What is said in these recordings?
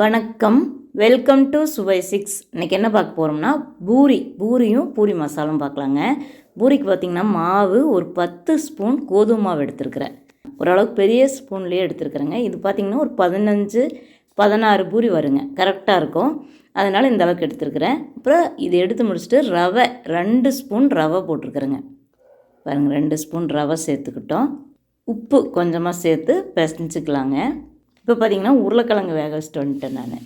வணக்கம். Welcome to சுவை six இன்றைக்கி என்ன பார்க்க போகிறோம்னா பூரி. பூரியும் பூரி மசாலும் பார்க்கலாங்க. பூரிக்கு பார்த்திங்கன்னா மாவு ஒரு பத்து ஸ்பூன் கோதுமை மாவு எடுத்துருக்கிறேன். ஓரளவுக்கு பெரிய ஸ்பூன்லேயே எடுத்துருக்குறேங்க. இது பார்த்திங்கன்னா ஒரு பதினஞ்சு பதினாறு பூரி வருங்க. கரெக்டாக இருக்கும். அதனால் இந்த அளவுக்கு எடுத்துருக்குறேன். அப்புறம் இது எடுத்து முடிச்சுட்டு ரவை ரெண்டு ஸ்பூன் ரவை போட்டிருக்குறேங்க. பாருங்கள் ரெண்டு ஸ்பூன் ரவை சேர்த்துக்கிட்டோம். உப்பு கொஞ்சமாக சேர்த்து பிசைஞ்சிக்கலாங்க. இப்போ பார்த்தீங்கன்னா உருளைக்கிழங்கு வேக வச்சுட்டு வந்துட்டேன் நான்.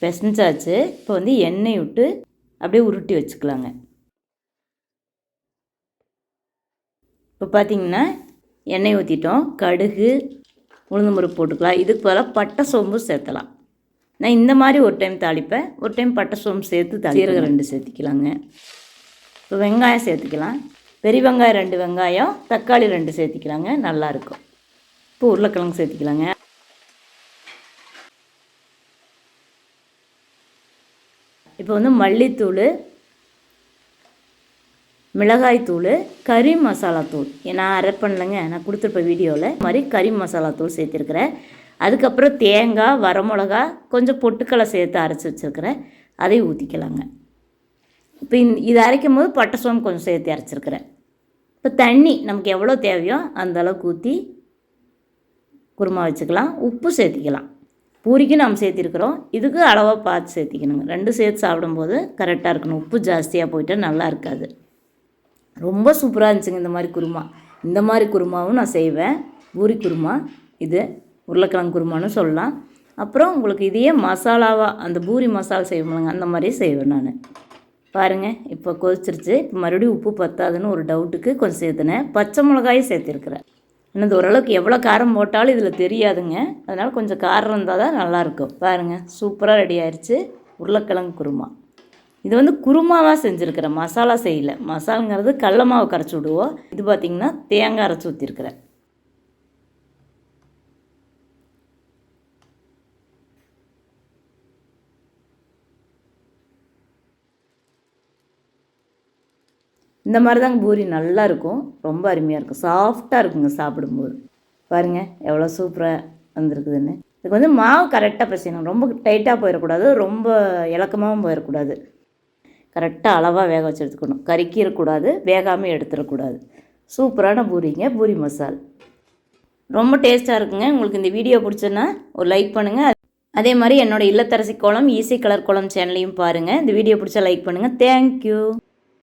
பிசைஞ்சாச்சு. இப்போ வந்து எண்ணெய் விட்டு அப்படியே உருட்டி வச்சுக்கலாங்க. இப்போ பார்த்தீங்கன்னா எண்ணெய் ஊற்றிட்டோம் கடுகு உளுந்தம்பருப்பு போட்டுக்கலாம். இதுக்கு பதிலாக பட்டை சோம்பு சேர்த்தலாம். நான் இந்த மாதிரி ஒரு டைம் தாளிப்பேன். ஒரு டைம் பட்டை சோம்பு சேர்த்து தாளி சீரகம் ரெண்டு சேர்த்திக்கலாங்க. இப்போ வெங்காயம் சேர்த்துக்கலாம். பெரிய வெங்காயம் ரெண்டு வெங்காயம் தக்காளி ரெண்டு சேர்த்திக்கலாங்க. நல்லாயிருக்கும் இப்போ உருளைக்கிழங்கு சேர்த்திக்கலாங்க. இப்போ வந்து மல்லித்தூள் மிளகாய்த்தூள் கறி மசாலா தூள். நான் அரை பண்ணலைங்க நான் கொடுத்துருப்ப வீடியோவில் இது மாதிரி கறி மசாலா தூள் சேர்த்துருக்குறேன். அதுக்கப்புறம் தேங்காய் வரமிளகா கொஞ்சம் பொட்டுக்களை சேர்த்து அரைச்சி வச்சுருக்கிறேன். அதையும் ஊற்றிக்கலாங்க இப்போ இந் இது அரைக்கும் போது பட்டை சோம்பு கொஞ்சம் சேர்த்து அரைச்சிருக்கிறேன். இப்போ தண்ணி நமக்கு எவ்வளோ தேவையோ அந்த அளவுக்கு ஊற்றி குருமா வச்சுக்கலாம். உப்பு சேர்த்திக்கலாம். பூரிக்கும் நம்ம சேர்த்திருக்கிறோம். இதுக்கு அளவாக பார்த்து சேர்த்திக்கணுங்க. ரெண்டு சேர்த்து சாப்பிடும்போது கரெக்டாக இருக்கணும். உப்பு ஜாஸ்தியாக போயிட்டால் நல்லா இருக்காது. ரொம்ப சூப்பராக இருந்துச்சுங்க இந்த மாதிரி குருமா. இந்த மாதிரி குருமாவும் நான் செய்வேன். பூரி குருமா இது உருளைக்கிழங்கு குருமான்னு சொல்லலாம். அப்புறம் உங்களுக்கு இதையே மசாலாவாக அந்த பூரி மசாலா செய்வோம்லங்க அந்த மாதிரியே செய்வேன் நான். பாருங்கள் இப்போ கொதிச்சிருச்சு. இப்போ மறுபடியும் உப்பு பத்தாதுன்னு ஒரு டவுட்டுக்கு கொஞ்சம் சேர்த்துனேன். பச்சை மிளகாயும் சேர்த்துருக்குறேன். இன்னது ஓரளவுக்கு எவ்வளோ காரம் போட்டாலும் இதில் தெரியாதுங்க. அதனால் கொஞ்சம் காரம் இருந்தால் தான் நல்லாயிருக்கும் பாருங்கள் சூப்பராக ரெடி ஆயிடுச்சு உருளைக்கிழங்கு குருமா. இது வந்து குருமாவாக செஞ்சுருக்கிறேன் மசாலா செய்யலை. மசாலாங்கிறது கடல மாவு கரைச்சி விடுவோம். இது பார்த்திங்கன்னா தேங்காய் அரைச்சி ஊற்றிருக்கிறேன் இந்த மாதிரி தாங்க பூரி. நல்லா இருக்கும் ரொம்ப அருமையாக இருக்கும். சாஃப்டாக இருக்குங்க சாப்பிடும்போது. பாருங்கள் எவ்வளோ சூப்பராக வந்திருக்குதுன்னு. இதுக்கு வந்து மாவு கரெக்டாக பிசையணும். ரொம்ப டைட்டாக போயிடக்கூடாது ரொம்ப இலக்கமாகவும் போயிடக்கூடாது கரெக்டாக அளவாக வேக வச்சு எடுத்துக்கணும் கறிக்கிறக்கூடாது வேகாமல் எடுத்துடக்கூடாது சூப்பரான பூரிங்க. பூரி மசால். ரொம்ப டேஸ்ட்டாக இருக்குங்க. உங்களுக்கு இந்த வீடியோ பிடிச்சதுன்னா ஒரு லைக் பண்ணுங்கள் அதே மாதிரி என்னோடய இல்லத்தரசி கோலம் ஈஸி கலர் கோலம் சேனலையும் பாருங்கள் இந்த வீடியோ பிடிச்சா லைக் பண்ணுங்கள் தேங்க்யூ